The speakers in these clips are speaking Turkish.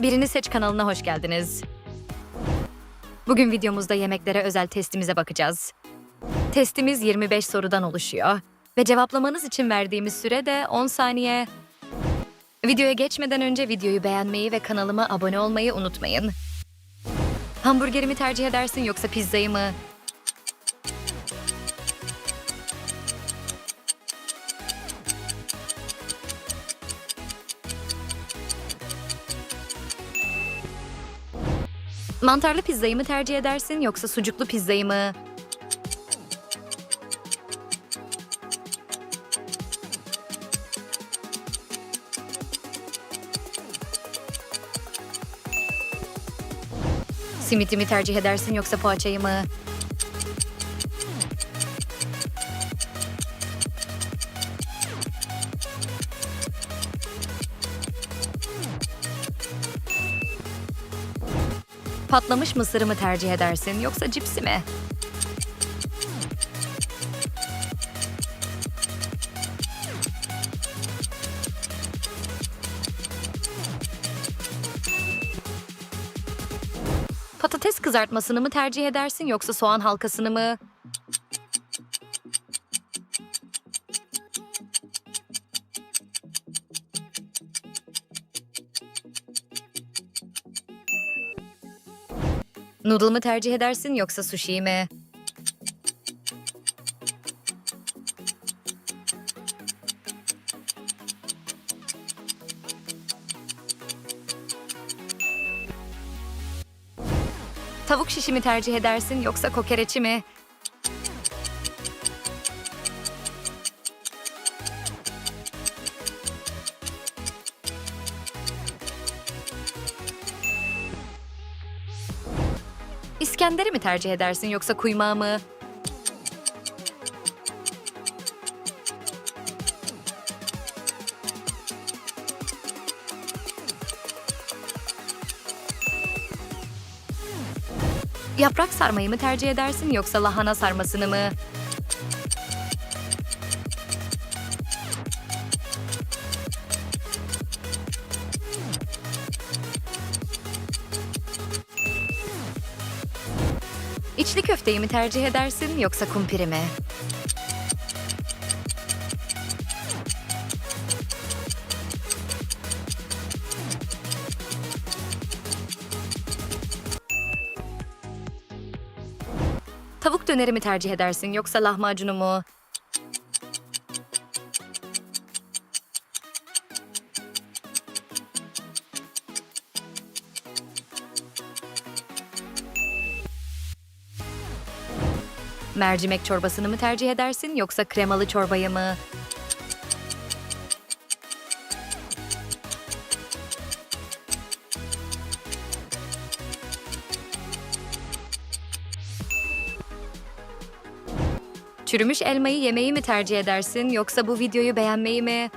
Birini Seç kanalına hoş geldiniz. Bugün videomuzda yemeklere özel testimize bakacağız. Testimiz 25 sorudan oluşuyor ve cevaplamanız için verdiğimiz süre de 10 saniye. Videoya geçmeden önce videoyu beğenmeyi ve kanalıma abone olmayı unutmayın. Hamburgerimi tercih edersin yoksa pizzayı mı? Mantarlı pizzayı mı tercih edersin yoksa sucuklu pizzayı mı? Simiti mi tercih edersin yoksa poğaçayı mı? Patlamış mısırı mı tercih edersin yoksa cipsi mi? Patates kızartmasını mı tercih edersin yoksa soğan halkasını mı? Noodle mı tercih edersin yoksa sushi mi? Tavuk şişi mi tercih edersin yoksa kokoreçi mi? İskender'i mi tercih edersin yoksa kuymağı mı? Yaprak sarmayı mı tercih edersin yoksa lahana sarmasını mı? İçli köfteyi mi tercih edersin yoksa kumpiri mi? Tavuk döneri mi tercih edersin yoksa lahmacunu mu? Mercimek çorbasını mı tercih edersin yoksa kremalı çorbayı mı? Çürümüş elmayı yemeyi mi tercih edersin yoksa bu videoyu beğenmeyi mi?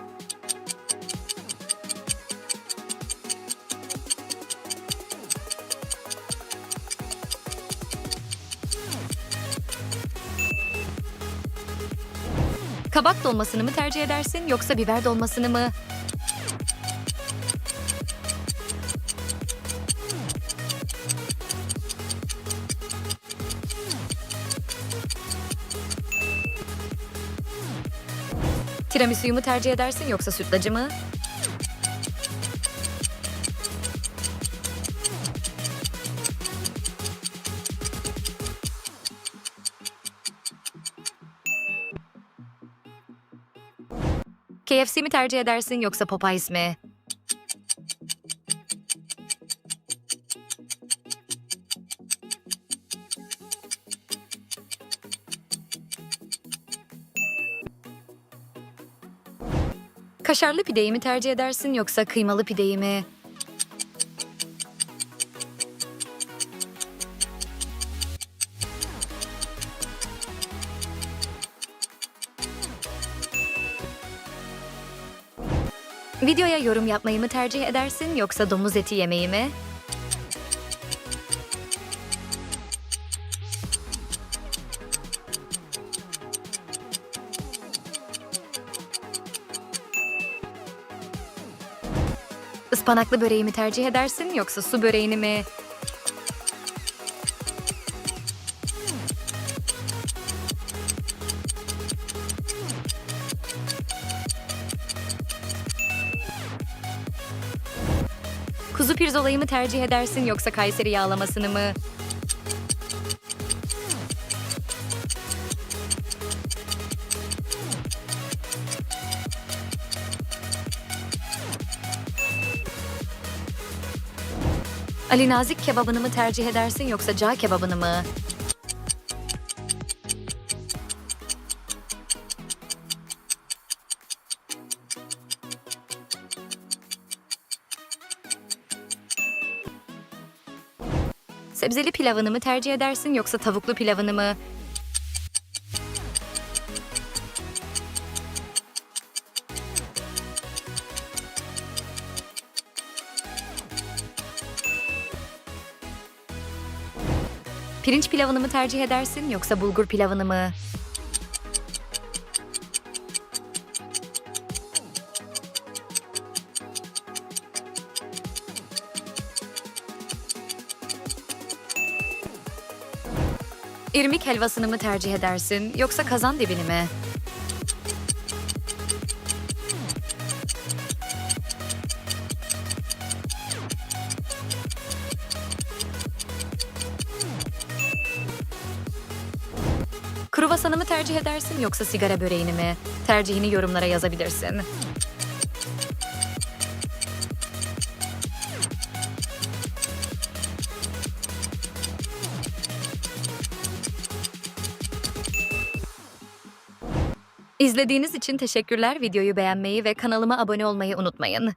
Kabak dolmasını mı tercih edersin yoksa biber dolmasını mı? Tiramisu'yu mu tercih edersin yoksa sütlacı mı? KFC mi tercih edersin yoksa Popeyes mi? Kaşarlı pideyi mi tercih edersin yoksa kıymalı pideyi mi? Videoya yorum yapmayı mı tercih edersin yoksa domuz eti yemeyi mi? Ispanaklı böreği mi tercih edersin yoksa su böreğini mi? Kuzu pirzolayı mı tercih edersin yoksa Kayseri yağlamasını mı? Ali Nazik kebabını mı tercih edersin yoksa cağ kebabını mı? Sebzeli pilavını mı tercih edersin yoksa tavuklu pilavını mı? Pirinç pilavını mı tercih edersin yoksa bulgur pilavını mı? İrmik helvasını mı tercih edersin yoksa kazan dibini mi? Kruvasanı mı tercih edersin yoksa sigara böreğini mi? Tercihini yorumlara yazabilirsin. İzlediğiniz için teşekkürler. Videoyu beğenmeyi ve kanalıma abone olmayı unutmayın.